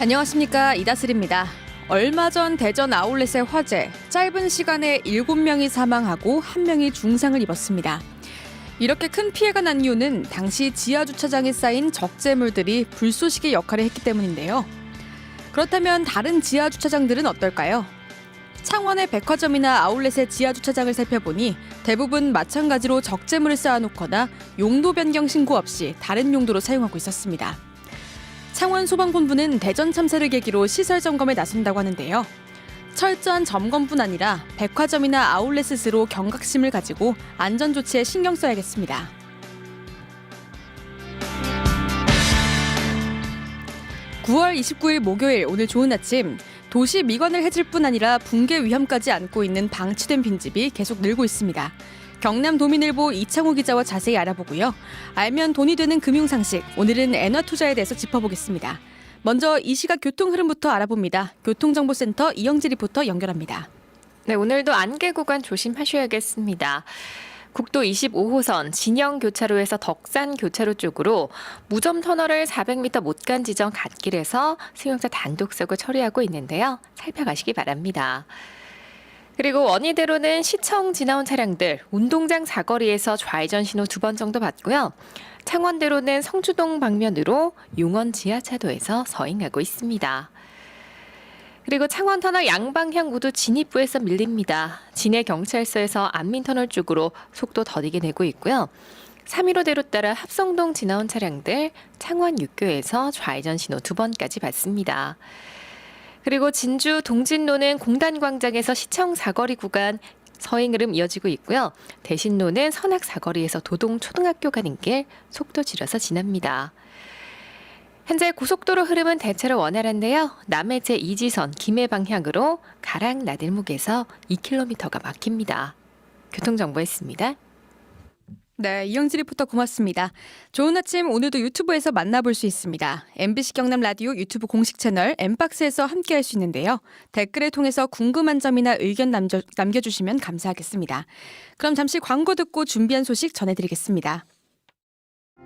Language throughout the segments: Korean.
안녕하십니까 이다슬입니다. 얼마 전 대전 아울렛의 화재, 짧은 시간에 7명이 사망하고 1명이 중상을 입었습니다. 이렇게 큰 피해가 난 이유는 당시 지하 주차장에 쌓인 적재물들이 불쏘시개 역할을 했기 때문인데요. 그렇다면 다른 지하 주차장들은 어떨까요? 창원의 백화점이나 아울렛의 지하 주차장을 살펴보니 대부분 마찬가지로 적재물을 쌓아놓거나 용도 변경 신고 없이 다른 용도로 사용하고 있었습니다. 창원 소방본부는 대전 참사를 계기로 시설 점검에 나선다고 하는데요. 철저한 점검뿐 아니라 백화점이나 아울렛 스스로 경각심을 가지고 안전 조치에 신경 써야겠습니다. (9월 29일) 목요일 오늘 좋은 아침 도시 미관을 해칠 뿐 아니라 붕괴 위험까지 안고 있는 방치된 빈집이 계속 늘고 있습니다. 경남 도민일보 이창호 기자와 자세히 알아보고요. 알면 돈이 되는 금융상식, 오늘은 엔화 투자에 대해서 짚어보겠습니다. 먼저 이 시각 교통 흐름부터 알아봅니다. 교통정보센터 이영지 리포터 연결합니다. 네, 오늘도 안개 구간 조심하셔야겠습니다. 국도 25호선 진영 교차로에서 덕산 교차로 쪽으로 무점 터널을 400m 못 간 지점 갓길에서 승용차 단독사고 처리하고 있는데요. 살펴가시기 바랍니다. 그리고 원희대로는 시청 지나온 차량들 운동장 사거리에서 좌회전 신호 두 번 정도 받고요. 창원대로는 성주동 방면으로 용원 지하차도에서 서행하고 있습니다. 그리고 창원 터널 양방향 모두 진입부에서 밀립니다. 진해 경찰서에서 안민 터널 쪽으로 속도 더디게 내고 있고요. 315대로 따라 합성동 지나온 차량들 창원 육교에서 좌회전 신호 두 번까지 받습니다. 그리고 진주 동진로는 공단광장에서 시청 사거리 구간 서행 흐름 이어지고 있고요. 대신로는 선악 사거리에서 도동 초등학교 가는 길 속도 줄여서 지납니다. 현재 고속도로 흐름은 대체로 원활한데요. 남해 제2지선 김해 방향으로 가락 나들목에서 2km가 막힙니다. 교통정보였습니다. 네, 이영지 리포터 고맙습니다. 좋은 아침 오늘도 유튜브에서 만나볼 수 있습니다. MBC 경남 라디오 유튜브 공식 채널 엠박스에서 함께할 수 있는데요. 댓글을 통해서 궁금한 점이나 의견 남겨, 남겨주시면 감사하겠습니다. 그럼 잠시 광고 듣고 준비한 소식 전해드리겠습니다.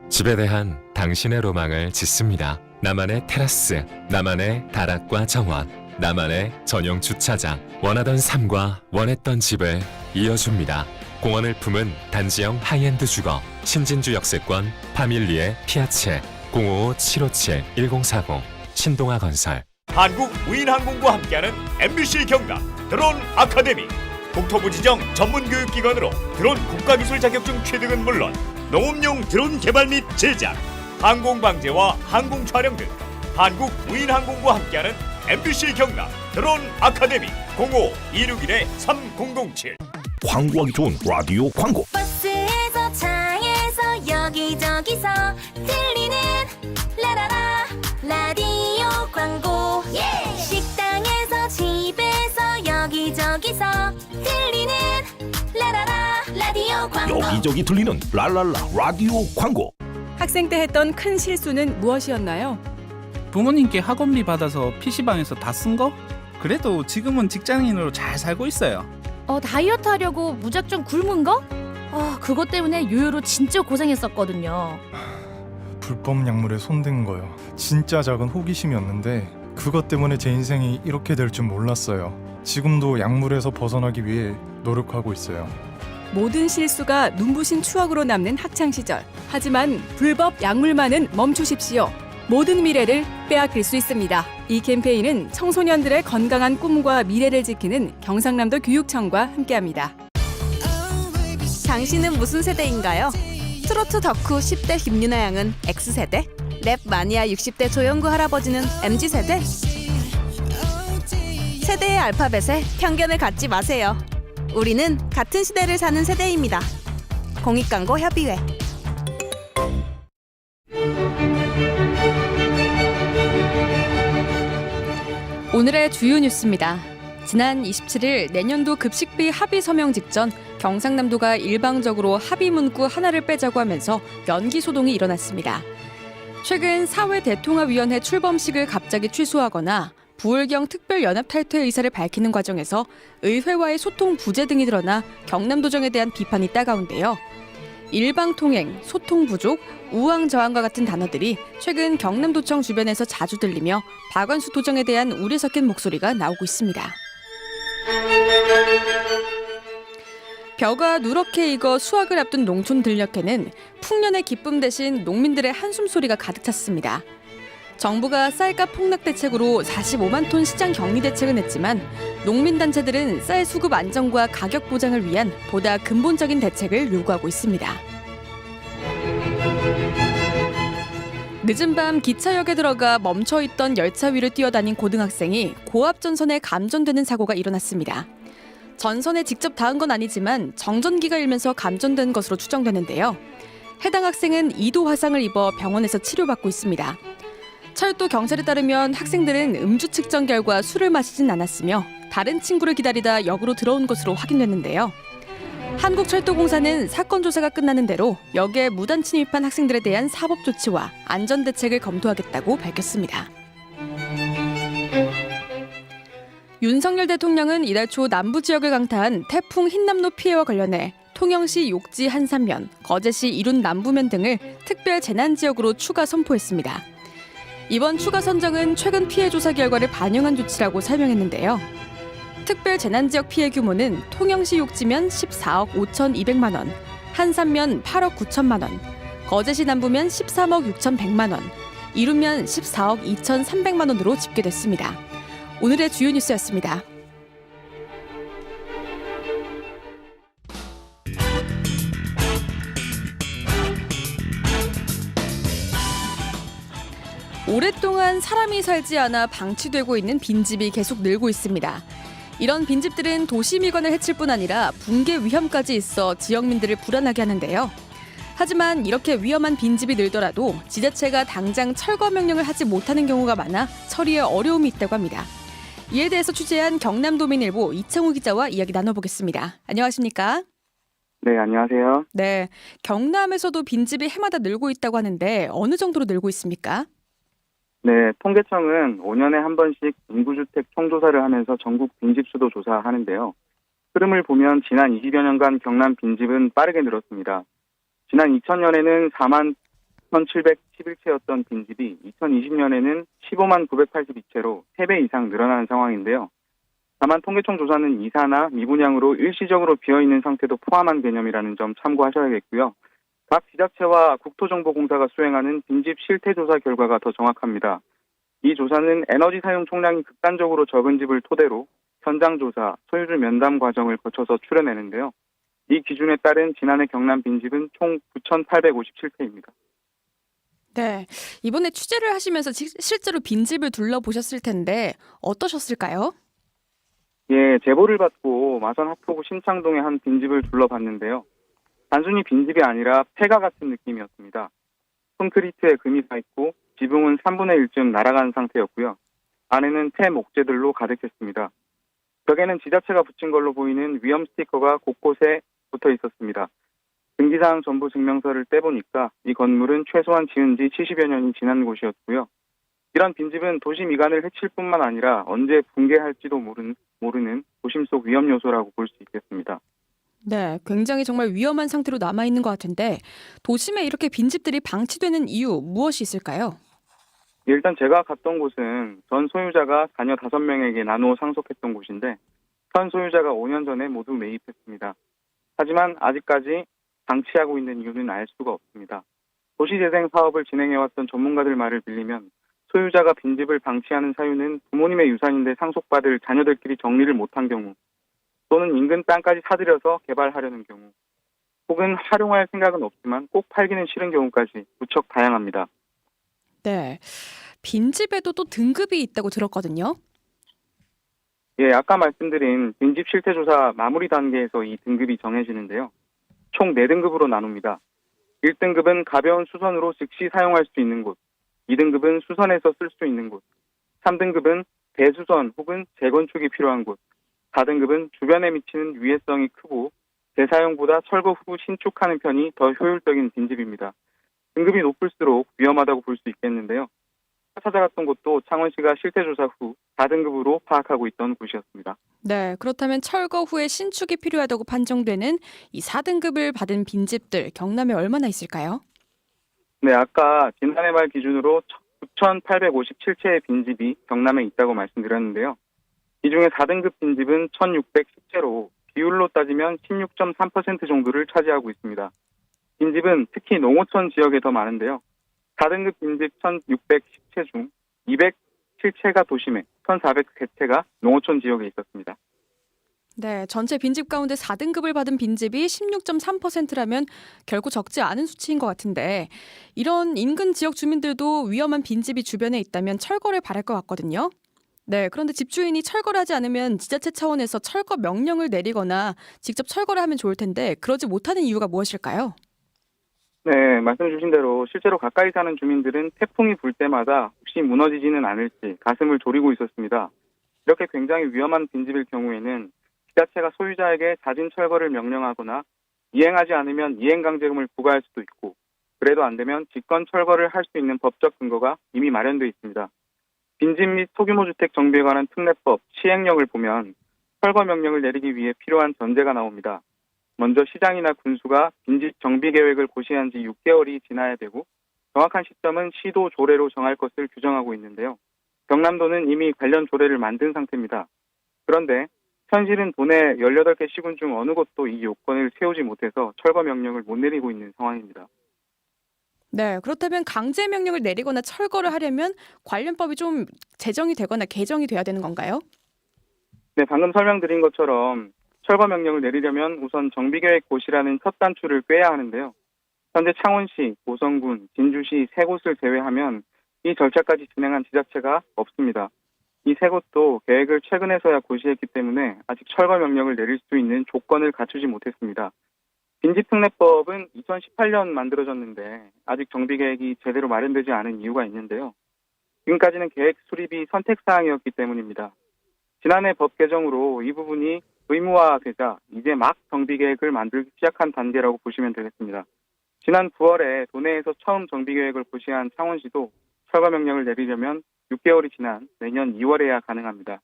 집에 대한 당신의 로망을 짓습니다. 나만의 테라스, 나만의 다락과 정원, 나만의 전용 주차장, 원하던 삶과 원했던 집을 이어줍니다. 공원을 품은 단지형 하이엔드 주거, 신진주 역세권, 파밀리에 피아체, 055-757-1040, 신동아 건설. 한국 무인항공과 함께하는 MBC 경남 드론 아카데미 국토부 지정 전문 교육기관으로 드론 국가기술 자격증 취득은 물론 농업용 드론 개발 및 제작, 항공 방제와 항공 촬영 등 한국 무인항공과 함께하는 MBC 경남 드론 아카데미 05-261-3007 광고하기 좋은 라디오 광고 버스에서 차에서 여기저기서 들리는 라라라 라디오 광고 식당에서 집에서 여기저기서 들리는 라라라 라디오 광고 여기저기 들리는 랄랄라 라디오 광고 학생 때 했던 큰 실수는 무엇이었나요? 부모님께 학원비 받아서 PC방에서 다 쓴 거? 그래도 지금은 직장인으로 잘 살고 있어요. 어, 다이어트 하려고 무작정 굶은 거? 아, 그것 때문에 요요로 진짜 고생했었거든요. 불법 약물에 손댄 거요. 진짜 작은 호기심이었는데 그것 때문에 제 인생이 이렇게 될 줄 몰랐어요. 지금도 약물에서 벗어나기 위해 노력하고 있어요. 모든 실수가 눈부신 추억으로 남는 학창 시절. 하지만 불법 약물만은 멈추십시오. 모든 미래를 빼앗길 수 있습니다. 이 캠페인은 청소년들의 건강한 꿈과 미래를 지키는 경상남도 교육청과 함께합니다. 당신은 무슨 세대인가요? 트로트 덕후 10대 김유나 양은 X세대? 랩 마니아 60대 조영구 할아버지는 MZ세대? 세대의 알파벳에 편견을 갖지 마세요. 우리는 같은 시대를 사는 세대입니다. 공익광고 협의회 오늘의 주요 뉴스입니다. 지난 27일 내년도 급식비 합의 서명 직전 경상남도가 일방적으로 합의 문구 하나를 빼자고 하면서 연기 소동이 일어났습니다. 최근 사회 대통합위원회 출범식을 갑자기 취소하거나 부울경 특별연합 탈퇴 의사를 밝히는 과정에서 의회와의 소통 부재 등이 드러나 경남도정에 대한 비판이 따가운데요. 일방통행, 소통 부족, 우왕좌왕과 같은 단어들이 최근 경남도청 주변에서 자주 들리며 박원수 도정에 대한 우려 섞인 목소리가 나오고 있습니다. 벼가 누렇게 익어 수확을 앞둔 농촌 들녘에는 풍년의 기쁨 대신 농민들의 한숨 소리가 가득 찼습니다. 정부가 쌀값 폭락 대책으로 45만 톤 시장 격리 대책을 냈지만 농민 단체들은 쌀 수급 안정과 가격 보장을 위한 보다 근본적인 대책을 요구하고 있습니다. 늦은 밤 기차역에 들어가 멈춰 있던 열차 위를 뛰어다닌 고등학생이 고압 전선에 감전되는 사고가 일어났습니다. 전선에 직접 닿은 건 아니지만 정전기가 일면서 감전된 것으로 추정되는데요. 해당 학생은 2도 화상을 입어 병원에서 치료받고 있습니다. 철도 경찰에 따르면 학생들은 음주 측정 결과 술을 마시진 않았으며 다른 친구를 기다리다 역으로 들어온 것으로 확인됐는데요. 한국철도공사는 사건 조사가 끝나는 대로 역에 무단 침입한 학생들에 대한 사법 조치와 안전 대책을 검토하겠다고 밝혔습니다. 윤석열 대통령은 이달 초 남부 지역을 강타한 태풍 흰남노 피해와 관련해 통영시 욕지 한산면, 거제시 이룬 남부면 등을 특별 재난 지역으로 추가 선포했습니다. 이번 추가 선정은 최근 피해 조사 결과를 반영한 조치라고 설명했는데요. 특별 재난 지역 피해 규모는 통영시 욕지면 14억 5,200만 원, 한산면 8억 9천만 원, 거제시 남부면 13억 6,100만 원, 이루면 14억 2,300만 원으로 집계됐습니다. 오늘의 주요 뉴스였습니다. 오랫동안 사람이 살지 않아 방치되고 있는 빈집이 계속 늘고 있습니다. 이런 빈집들은 도시 미관을 해칠 뿐 아니라 붕괴 위험까지 있어 지역민들을 불안하게 하는데요. 하지만 이렇게 위험한 빈집이 늘더라도 지자체가 당장 철거 명령을 하지 못하는 경우가 많아 처리에 어려움이 있다고 합니다. 이에 대해서 취재한 경남도민일보 이창우 기자와 이야기 나눠보겠습니다. 안녕하십니까? 네, 안녕하세요. 네, 경남에서도 빈집이 해마다 늘고 있다고 하는데 어느 정도로 늘고 있습니까? 네, 통계청은 5년에 한 번씩 인구주택 총조사를 하면서 전국 빈집 수도 조사하는데요. 흐름을 보면 지난 20여 년간 경남 빈집은 빠르게 늘었습니다. 지난 2000년에는 4만 1,711채였던 빈집이 2020년에는 15만 982채로 3배 이상 늘어나는 상황인데요. 다만 통계청 조사는 이사나 미분양으로 일시적으로 비어있는 상태도 포함한 개념이라는 점 참고하셔야겠고요. 각 지자체와 국토정보공사가 수행하는 빈집 실태 조사 결과가 더 정확합니다. 이 조사는 에너지 사용 총량이 극단적으로 적은 집을 토대로 현장 조사, 소유주 면담 과정을 거쳐서 추려내는데요. 이 기준에 따른 지난해 경남 빈집은 총 9,857채입니다. 네, 이번에 취재를 하시면서 지- 실제로 빈집을 둘러보셨을 텐데 어떠셨을까요? 예, 제보를 받고 마산 합포구 신창동의 한 빈집을 둘러봤는데요. 단순히 빈집이 아니라 폐가 같은 느낌이었습니다. 콘크리트에 금이 가 있고 지붕은 3분의 1쯤 날아간 상태였고요. 안에는 폐 목재들로 가득했습니다. 벽에는 지자체가 붙인 걸로 보이는 위험 스티커가 곳곳에 붙어 있었습니다. 등기사항 전부 증명서를 떼보니까 이 건물은 최소한 지은 지 70여 년이 지난 곳이었고요. 이런 빈집은 도시 미관을 해칠 뿐만 아니라 언제 붕괴할지도 모르는, 모르는 도심 속 위험 요소라고 볼 수 있겠습니다. 네, 굉장히 정말 위험한 상태로 남아 있는 것 같은데 도심에 이렇게 빈집들이 방치되는 이유 무엇이 있을까요? 일단 제가 갔던 곳은 전 소유자가 자녀 5명에게 나누어 상속했던 곳인데 현 소유자가 5년 전에 모두 매입했습니다. 하지만 아직까지 방치하고 있는 이유는 알 수가 없습니다. 도시재생 사업을 진행해왔던 전문가들 말을 빌리면 소유자가 빈집을 방치하는 사유는 부모님의 유산인데 상속받을 자녀들끼리 정리를 못한 경우 또는 인근 땅까지 사들여서 개발하려는 경우 혹은 활용할 생각은 없지만 꼭 팔기는 싫은 경우까지 무척 다양합니다. 네, 빈집에도 또 등급이 있다고 들었거든요. 예, 아까 말씀드린 빈집 실태조사 마무리 단계에서 이 등급이 정해지는데요. 총 4등급으로 나눕니다. 1등급은 가벼운 수선으로 즉시 사용할 수 있는 곳, 2등급은 수선해서 쓸 수 있는 곳, 3등급은 대수선 혹은 재건축이 필요한 곳, 4등급은 주변에 미치는 위해성이 크고 재사용보다 철거 후 신축하는 편이 더 효율적인 빈집입니다. 등급이 높을수록 위험하다고 볼 수 있겠는데요. 찾아갔던 곳도 창원시가 실태조사 후 4등급으로 파악하고 있던 곳이었습니다. 네, 그렇다면 철거 후에 신축이 필요하다고 판정되는 이 4등급을 받은 빈집들 경남에 얼마나 있을까요? 네, 아까 지난해 말 기준으로 9,857채의 빈집이 경남에 있다고 말씀드렸는데요. 이 중에 4등급 빈집은 1,610채로 비율로 따지면 16.3% 정도를 차지하고 있습니다. 빈집은 특히 농어촌 지역에 더 많은데요. 4등급 빈집 1,610채 중 207채가 도심에, 1,403채가 농어촌 지역에 있었습니다. 네, 전체 빈집 가운데 4등급을 받은 빈집이 16.3%라면 결코 적지 않은 수치인 것 같은데 이런 인근 지역 주민들도 위험한 빈집이 주변에 있다면 철거를 바랄 것 같거든요. 네, 그런데 집주인이 철거를 하지 않으면 지자체 차원에서 철거 명령을 내리거나 직접 철거를 하면 좋을 텐데 그러지 못하는 이유가 무엇일까요? 네, 말씀 주신 대로 실제로 가까이 사는 주민들은 태풍이 불 때마다 혹시 무너지지는 않을지 가슴을 졸이고 있었습니다. 이렇게 굉장히 위험한 빈집일 경우에는 지자체가 소유자에게 자진 철거를 명령하거나 이행하지 않으면 이행 강제금을 부과할 수도 있고 그래도 안 되면 직권 철거를 할 수 있는 법적 근거가 이미 마련돼 있습니다. 빈집 및 소규모 주택 정비에 관한 특례법 시행령을 보면 철거 명령을 내리기 위해 필요한 전제가 나옵니다. 먼저 시장이나 군수가 빈집 정비 계획을 고시한 지 6개월이 지나야 되고 정확한 시점은 시도 조례로 정할 것을 규정하고 있는데요. 경남도는 이미 관련 조례를 만든 상태입니다. 그런데 현실은 도내 18개 시군 중 어느 곳도 이 요건을 세우지 못해서 철거 명령을 못 내리고 있는 상황입니다. 네, 그렇다면 강제 명령을 내리거나 철거를 하려면 관련법이 좀 제정이 되거나 개정이 돼야 되는 건가요? 네, 방금 설명드린 것처럼 철거 명령을 내리려면 우선 정비계획 고시라는 첫 단추를 꿰야 하는데요. 현재 창원시, 고성군, 진주시 세 곳을 제외하면 이 절차까지 진행한 지자체가 없습니다. 이 세 곳도 계획을 최근에서야 고시했기 때문에 아직 철거 명령을 내릴 수 있는 조건을 갖추지 못했습니다. 빈집특례법은 2018년 만들어졌는데 아직 정비 계획이 제대로 마련되지 않은 이유가 있는데요. 지금까지는 계획 수립이 선택사항이었기 때문입니다. 지난해 법 개정으로 이 부분이 의무화되자 이제 막 정비 계획을 만들기 시작한 단계라고 보시면 되겠습니다. 지난 9월에 도내에서 처음 정비 계획을 고시한 창원시도 철거 명령을 내리려면 6개월이 지난 내년 2월에야 가능합니다.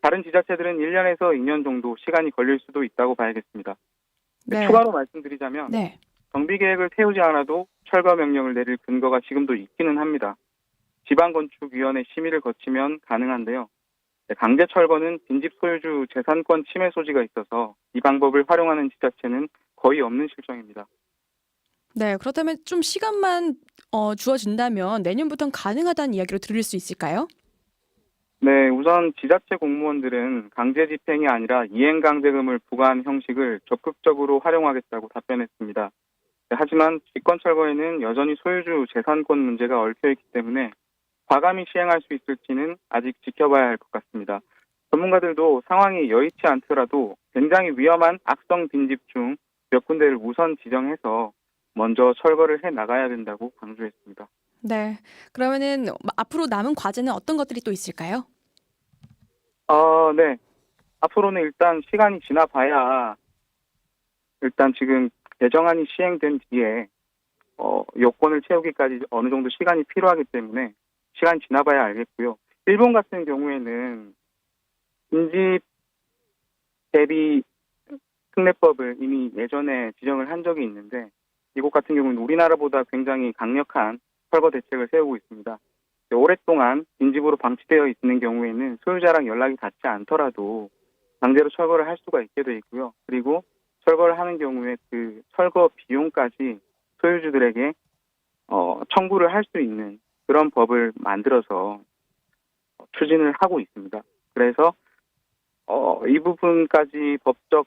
다른 지자체들은 1년에서 2년 정도 시간이 걸릴 수도 있다고 봐야겠습니다. 네. 추가로 말씀드리자면 네. 정비 계획을 세우지 않아도 철거 명령을 내릴 근거가 지금도 있기는 합니다. 지방건축위원회 심의를 거치면 가능한데요. 네, 강제 철거는 빈집 소유주 재산권 침해 소지가 있어서 이 방법을 활용하는 지자체는 거의 없는 실정입니다. 네, 그렇다면 좀 시간만 어, 주어진다면 내년부터는 가능하다는 이야기로 들을 수 있을까요? 네, 우선 지자체 공무원들은 강제 집행이 아니라 이행 강제금을 부과한 형식을 적극적으로 활용하겠다고 답변했습니다. 네, 하지만 직권 철거에는 여전히 소유주 재산권 문제가 얽혀 있기 때문에 과감히 시행할 수 있을지는 아직 지켜봐야 할 것 같습니다. 전문가들도 상황이 여의치 않더라도 굉장히 위험한 악성 빈집 중 몇 군데를 우선 지정해서 먼저 철거를 해 나가야 된다고 강조했습니다. 네. 그러면은 앞으로 남은 과제는 어떤 것들이 또 있을까요? 어, 네. 앞으로는 일단 시간이 지나봐야 일단 지금 개정안이 시행된 뒤에 어, 요건을 채우기까지 어느 정도 시간이 필요하기 때문에 시간 지나봐야 알겠고요. 일본 같은 경우에는 인집 대비 특례법을 이미 예전에 지정을 한 적이 있는데 이곳 같은 경우는 우리나라보다 굉장히 강력한 철거 대책을 세우고 있습니다. 오랫동안 빈집으로 방치되어 있는 경우에는 소유자랑 연락이 닿지 않더라도 강제로 철거를 할 수가 있게 돼 있고요. 그리고 철거를 하는 경우에 그 철거 비용까지 소유주들에게 어, 청구를 할 수 있는 그런 법을 만들어서 추진을 하고 있습니다. 그래서 어, 이 부분까지 법적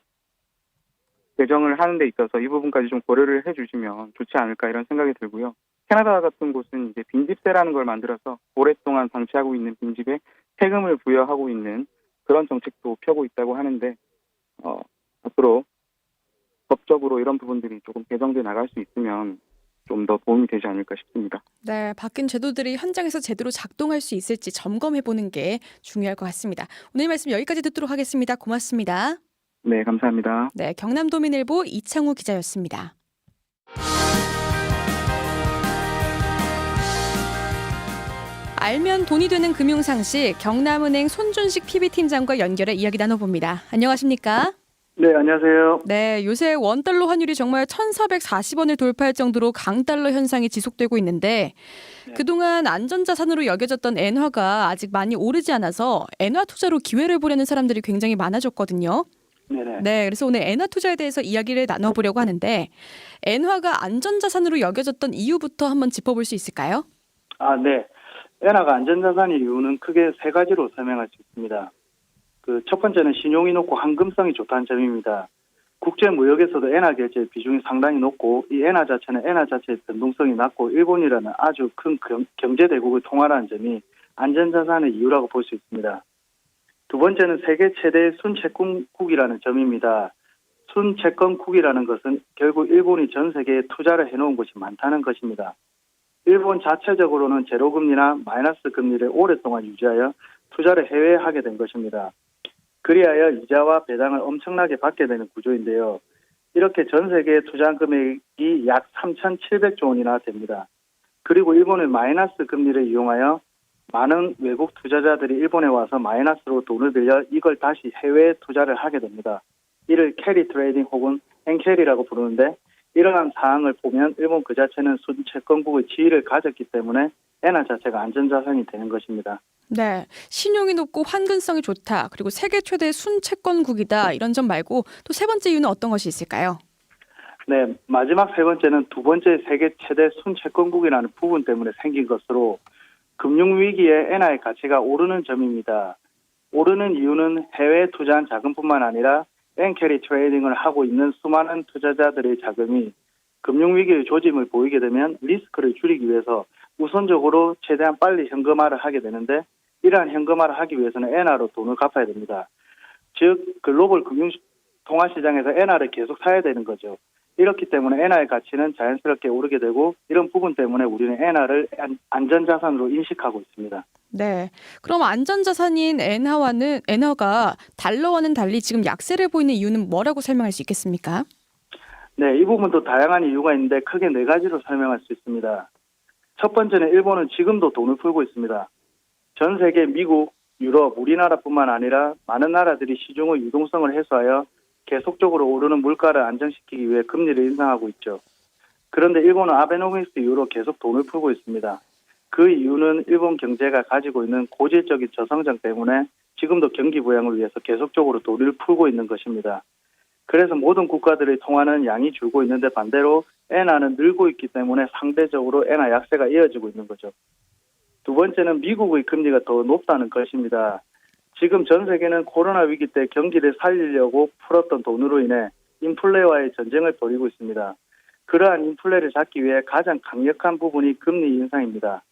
개정을 하는 데 있어서 이 부분까지 좀 고려를 해주시면 좋지 않을까 이런 생각이 들고요. 캐나다 같은 곳은 이제 빈집세라는 걸 만들어서 오랫동안 방치하고 있는 빈집에 세금을 부여하고 있는 그런 정책도 펴고 있다고 하는데 어, 앞으로 법적으로 이런 부분들이 조금 개정돼 나갈 수 있으면 좀 더 도움이 되지 않을까 싶습니다. 네, 바뀐 제도들이 현장에서 제대로 작동할 수 있을지 점검해 보는 게 중요할 것 같습니다. 오늘 말씀 여기까지 듣도록 하겠습니다. 고맙습니다. 네, 감사합니다. 네, 경남도민일보 이창우 기자였습니다. 알면 돈이 되는 금융상식 경남은행 손준식 PB팀장과 연결해 이야기 나눠봅니다. 안녕하십니까? 네, 안녕하세요. 네, 요새 원달러 환율이 정말 1,440원을 돌파할 정도로 강달러 현상이 지속되고 있는데 그동안 안전자산으로 여겨졌던 엔화가 아직 많이 오르지 않아서 엔화 투자로 기회를 보려는 사람들이 굉장히 많아졌거든요. 네네. 네, 그래서 오늘 엔화 투자에 대해서 이야기를 나눠보려고 하는데 엔화가 안전자산으로 여겨졌던 이유부터 한번 짚어볼 수 있을까요? 아, 네. 엔화가 안전자산의 이유는 크게 세 가지로 설명할 수 있습니다. 그 첫 번째는 신용이 높고 황금성이 좋다는 점입니다. 국제 무역에서도 엔화 결제 비중이 상당히 높고 이 엔화 자체는 엔화 자체의 변동성이 낮고 일본이라는 아주 큰 경- 경제 대국을 통하라는 점이 안전자산의 이유라고 볼 수 있습니다. 두 번째는 세계 최대 순채권국이라는 점입니다. 순채권국이라는 것은 결국 일본이 전 세계에 투자를 해놓은 곳이 많다는 것입니다. 일본 자체적으로는 제로금리나 마이너스 금리를 오랫동안 유지하여 투자를 해외에 하게 된 것입니다. 그리하여 이자와 배당을 엄청나게 받게 되는 구조인데요. 이렇게 전 세계에 투자한 금액이 약 3,700조 원이나 됩니다. 그리고 일본은 마이너스 금리를 이용하여 많은 외국 투자자들이 일본에 와서 마이너스로 돈을 들여 이걸 다시 해외에 투자를 하게 됩니다. 이를 캐리 트레이딩 혹은 엔캐리라고 부르는데 이러한 사항을 보면 일본 그 자체는 순채권국의 지위를 가졌기 때문에 엔화 자체가 안전자산이 되는 것입니다. 네, 신용이 높고 환근성이 좋다. 그리고 세계 최대 순채권국이다. 이런 점 말고 또 세 번째 이유는 어떤 것이 있을까요? 네, 마지막 세 번째는 두 번째 세계 최대 순채권국이라는 부분 때문에 생긴 것으로 금융위기에 엔화의 가치가 오르는 점입니다. 오르는 이유는 해외에 투자한 자금뿐만 아니라 엔캐리 트레이딩을 하고 있는 수많은 투자자들의 자금이 금융위기의 조짐을 보이게 되면 리스크를 줄이기 위해서 우선적으로 최대한 빨리 현금화를 하게 되는데 이러한 현금화를 하기 위해서는 엔화로 돈을 갚아야 됩니다. 즉 글로벌 금융 통화 시장에서 엔화를 계속 사야 되는 거죠. 이렇기 때문에 엔화의 가치는 자연스럽게 오르게 되고 이런 부분 때문에 우리는 엔화를 안- 안전자산으로 인식하고 있습니다. 네. 그럼 안전자산인 엔화와는 엔화가 달러와는 달리 지금 약세를 보이는 이유는 뭐라고 설명할 수 있겠습니까? 네, 이 부분도 다양한 이유가 있는데 크게 네 가지로 설명할 수 있습니다. 첫 번째는 일본은 지금도 돈을 풀고 있습니다. 전 세계 미국, 유럽, 우리나라뿐만 아니라 많은 나라들이 시중의 유동성을 해소하여 계속적으로 오르는 물가를 안정시키기 위해 금리를 인상하고 있죠. 그런데 일본은 아베노믹스 이후로 계속 돈을 풀고 있습니다. 그 이유는 일본 경제가 가지고 있는 고질적인 저성장 때문에 지금도 경기 부양을 위해서 계속적으로 돈을 풀고 있는 것입니다. 그래서 모든 국가들의 통화는 양이 줄고 있는데 반대로 엔화는 늘고 있기 때문에 상대적으로 엔화 약세가 이어지고 있는 거죠. 두 번째는 미국의 금리가 더 높다는 것입니다. 지금 전 세계는 코로나 위기 때 경기를 살리려고 풀었던 돈으로 인해 인플레와의 전쟁을 벌이고 있습니다. 그러한 인플레를 잡기 위해 가장 강력한 부분이 금리 인상입니다.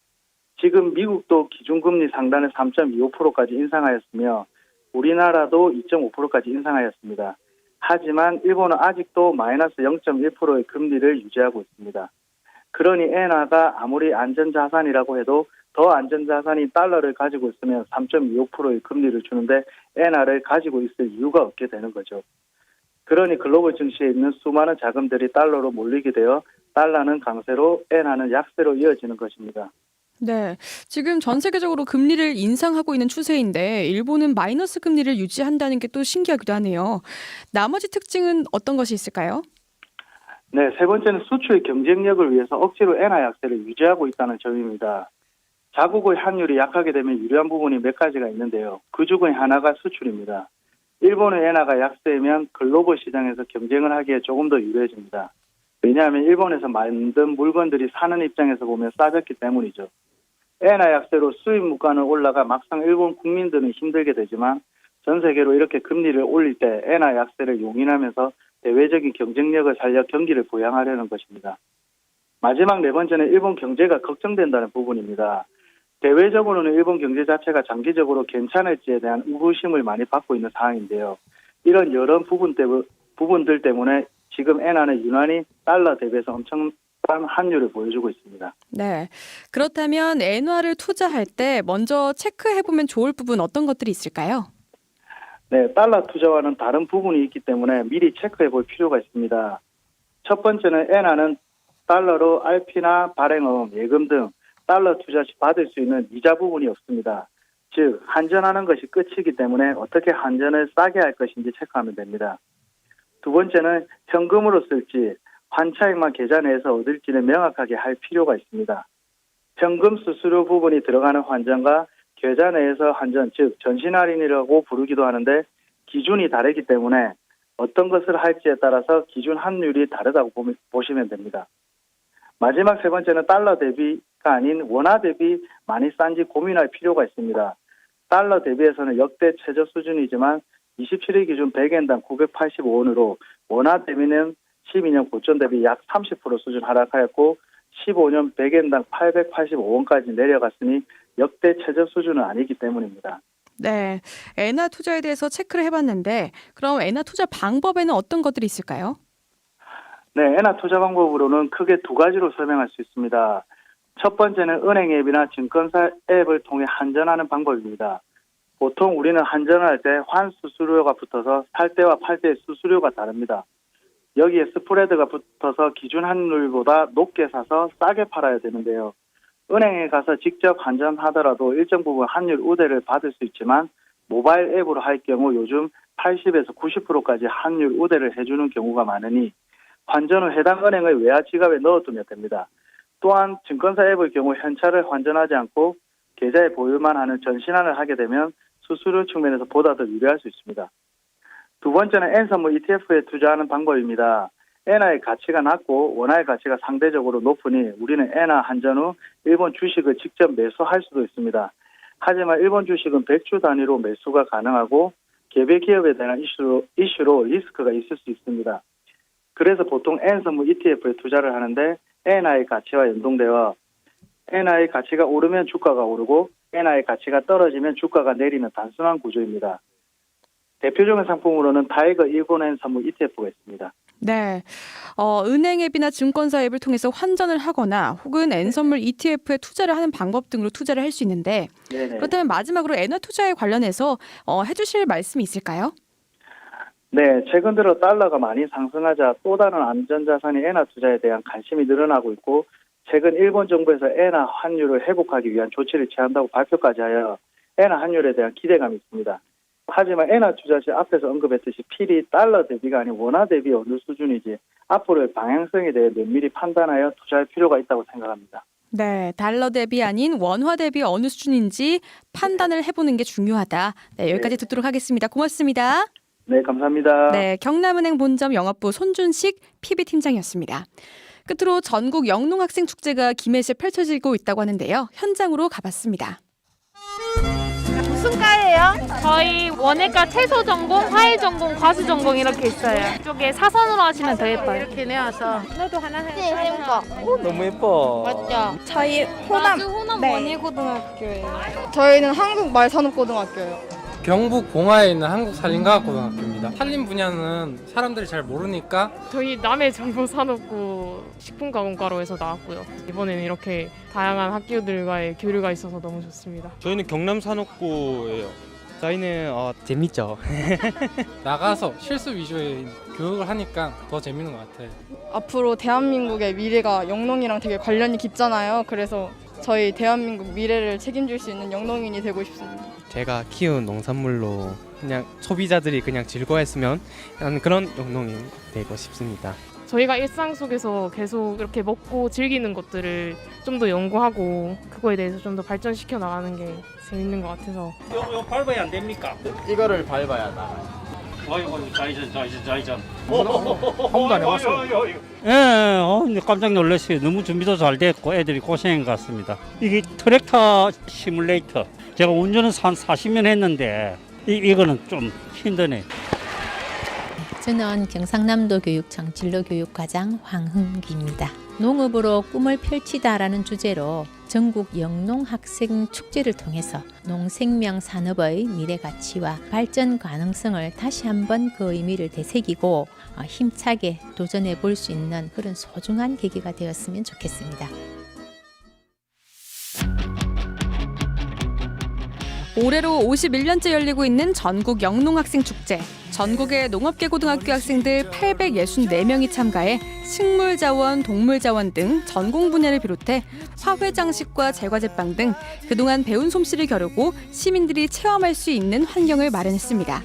지금 미국도 기준금리 상단을 3.25%까지 인상하였으며 우리나라도 2.5%까지 인상하였습니다. 하지만 일본은 아직도 마이너스 0.1%의 금리를 유지하고 있습니다. 그러니 엔화가 아무리 안전자산이라고 해도 더 안전자산인 달러를 가지고 있으면 3.25%의 금리를 주는데 엔화를 가지고 있을 이유가 없게 되는 거죠. 그러니 글로벌 증시에 있는 수많은 자금들이 달러로 몰리게 되어 달러는 강세로 엔화는 약세로 이어지는 것입니다. 네. 지금 전 세계적으로 금리를 인상하고 있는 추세인데 일본은 마이너스 금리를 유지한다는 게 또 신기하기도 하네요. 나머지 특징은 어떤 것이 있을까요? 네, 세 번째는 수출 경쟁력을 위해서 억지로 엔화 약세를 유지하고 있다는 점입니다. 자국의 환율이 약하게 되면 유리한 부분이 몇 가지가 있는데요. 그 중에 하나가 수출입니다. 일본의 엔화가 약세면 글로벌 시장에서 경쟁을 하기에 조금 더 유리해집니다. 왜냐하면 일본에서 만든 물건들이 사는 입장에서 보면 싸졌기 때문이죠. 엔화 약세로 수입 물가는 올라가 막상 일본 국민들은 힘들게 되지만 전 세계로 이렇게 금리를 올릴 때 엔화 약세를 용인하면서 대외적인 경쟁력을 살려 경기를 부양하려는 것입니다. 마지막 네 번째는 일본 경제가 걱정된다는 부분입니다. 대외적으로는 일본 경제 자체가 장기적으로 괜찮을지에 대한 의구심을 많이 받고 있는 상황인데요. 이런 여러 부분 때, 부분들 때문에 지금 엔화는 유난히 달러 대비해서 엄청난 환율을 보여주고 있습니다. 네. 그렇다면 엔화를 투자할 때 먼저 체크해 보면 좋을 부분 어떤 것들이 있을까요? 네, 달러 투자와는 다른 부분이 있기 때문에 미리 체크해 볼 필요가 있습니다. 첫 번째는 엔화는 달러로 RP나 발행어음, 예금 등 달러 투자 시 받을 수 있는 이자 부분이 없습니다. 즉 환전하는 것이 끝이기 때문에 어떻게 환전을 싸게 할 것인지 체크하면 됩니다. 두 번째는 현금으로 쓸지 환차익만 계좌 내에서 얻을지는 명확하게 할 필요가 있습니다. 현금 수수료 부분이 들어가는 환전과 계좌 내에서 환전, 즉 전신 할인이라고 부르기도 하는데 기준이 다르기 때문에 어떤 것을 할지에 따라서 기준 환율이 다르다고 보시면 됩니다. 마지막 세 번째는 달러 대비가 아닌 원화 대비 많이 싼지 고민할 필요가 있습니다. 달러 대비해서는 역대 최저 수준이지만 27일 기준 100엔당 985원으로 원화 대비는 12년 고점 대비 약 30% 수준 하락하였고 15년 100엔당 885원까지 내려갔으니 역대 최저 수준은 아니기 때문입니다. 네, 엔화 투자에 대해서 체크를 해봤는데 그럼 엔화 투자 방법에는 어떤 것들이 있을까요? 네, 엔화 투자 방법으로는 크게 두 가지로 설명할 수 있습니다. 첫 번째는 은행 앱이나 증권사 앱을 통해 환전하는 방법입니다. 보통 우리는 환전을 할때 환 수수료가 붙어서 살 때와 팔 때의 수수료가 다릅니다. 여기에 스프레드가 붙어서 기준 환율보다 높게 사서 싸게 팔아야 되는데요. 은행에 가서 직접 환전하더라도 일정 부분 환율 우대를 받을 수 있지만 모바일 앱으로 할 경우 요즘 80에서 90%까지 환율 우대를 해주는 경우가 많으니 환전 후 해당 은행의 외화 지갑에 넣어두면 됩니다. 또한 증권사 앱의 경우 현찰을 환전하지 않고 계좌에 보유만 하는 전신환을 하게 되면 수수료 측면에서 보다 더 유리할 수 있습니다. 두 번째는 N선물 ETF에 투자하는 방법입니다. 엔화의 가치가 낮고 원화의 가치가 상대적으로 높으니 우리는 엔화 환전 후 일본 주식을 직접 매수할 수도 있습니다. 하지만 일본 주식은 백주 단위로 매수가 가능하고 개별 기업에 대한 이슈로, 이슈로 리스크가 있을 수 있습니다. 그래서 보통 N선물 ETF에 투자를 하는데 엔화의 가치와 연동되어 엔화의 가치가 오르면 주가가 오르고 엔화의 가치가 떨어지면 주가가 내리는 단순한 구조입니다. 대표적인 상품으로는 타이거 일본엔 선물 ETF가 있습니다. 네, 어, 은행 앱이나 증권사 앱을 통해서 환전을 하거나 혹은 엔선물 ETF에 투자를 하는 방법 등으로 투자를 할 수 있는데 네네. 그렇다면 마지막으로 엔화 투자에 관련해서 어, 해주실 말씀이 있을까요? 네, 최근 들어 달러가 많이 상승하자 또 다른 안전자산인 엔화 투자에 대한 관심이 늘어나고 있고 최근 일본 정부에서 엔화 환율을 회복하기 위한 조치를 취한다고 발표까지 하여 엔화 환율에 대한 기대감이 있습니다. 하지만 엔화 투자 시 앞에서 언급했듯이 필히 달러 대비가 아닌 원화 대비 어느 수준이지 앞으로의 방향성에 대해 면밀히 판단하여 투자할 필요가 있다고 생각합니다. 네, 달러 대비 아닌 원화 대비 어느 수준인지 판단을 해보는 게 중요하다. 네, 여기까지 듣도록 하겠습니다. 고맙습니다. 네, 감사합니다. 네, 경남은행 본점 영업부 손준식 PB 팀장이었습니다. 끝으로 전국 영농학생 축제가 김해시에 펼쳐지고 있다고 하는데요. 현장으로 가봤습니다. 무슨 과예요? 저희 원예과 채소 전공, 화훼 전공, 과수 전공 이렇게 있어요. 이쪽에 사선으로 하시면 더 예뻐요. 이렇게 내와서 너도 하나 해. 네, 거. 너무 예뻐. 맞죠? 저희 호남 호남 네. 원예고등학교예요. 저희는 한국 말산업고등학교요. 경북 봉화에 있는 한국산림과학고등학교입니다. 산림 분야는 사람들이 잘 모르니까 저희 남해 정보산업고 식품가공과로 해서 나왔고요. 이번에는 이렇게 다양한 학교들과의 교류가 있어서 너무 좋습니다. 저희는 경남 산업고예요. 저희는 어, 재밌죠. 나가서 실습 위주의 교육을 하니까 더 재밌는 것 같아요. 앞으로 대한민국의 미래가 영농이랑 되게 관련이 깊잖아요. 그래서 저희 대한민국 미래를 책임질 수 있는 영농인이 되고 싶습니다. 제가 키운 농산물로 그냥 소비자들이 그냥 즐거워했으면 하는 그런 영농인 되고 싶습니다. 저희가 일상 속에서 계속 이렇게 먹고 즐기는 것들을 좀 더 연구하고 그거에 대해서 좀 더 발전시켜 나가는 게 재밌는 것 같아서 이거 밟아야 안 됩니까? 이거를 밟아야 나. 좌회전 한 번도 안 해봤어. 예, 어, 근데 깜짝 놀랐어요. 너무 준비도 잘 됐고 애들이 고생한 것 같습니다. 이게 트랙터 시뮬레이터. 제가 운전은 한 40년 했는데 이, 이거는 좀 힘드네. 저는 경상남도 교육청 진로교육과장 황흥기입니다. 농업으로 꿈을 펼치다라는 주제로 전국 영농학생 축제를 통해서 농생명 산업의 미래 가치와 발전 가능성을 다시 한번 그 의미를 되새기고 어, 힘차게 도전해 볼 수 있는 그런 소중한 계기가 되었으면 좋겠습니다. 올해로 51년째 열리고 있는 전국 영농학생 축제. 전국의 농업계 고등학교 학생들 864명이 참가해 식물자원, 동물자원 등 전공 분야를 비롯해 화훼 장식과 제과제빵 등 그동안 배운 솜씨를 겨루고 시민들이 체험할 수 있는 환경을 마련했습니다.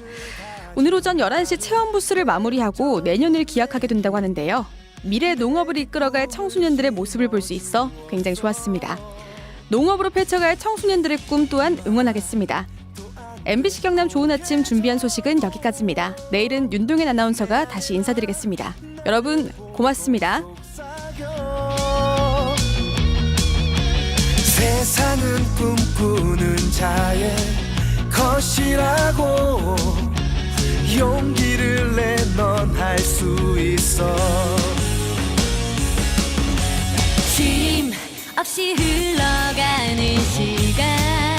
오늘 오전 11시 체험 부스를 마무리하고 내년을 기약하게 된다고 하는데요. 미래 농업을 이끌어갈 청소년들의 모습을 볼 수 있어 굉장히 좋았습니다. 농업으로 펼쳐갈 청소년들의 꿈 또한 응원하겠습니다. MBC 경남 좋은 아침 준비한 소식은 여기까지입니다. 내일은 윤동현 아나운서가 다시 인사드리겠습니다. 여러분 고맙습니다. 세상은 꿈꾸는 자의 것이라고 용기를 내넌할수 있어 힘 없이 흘러가는 시간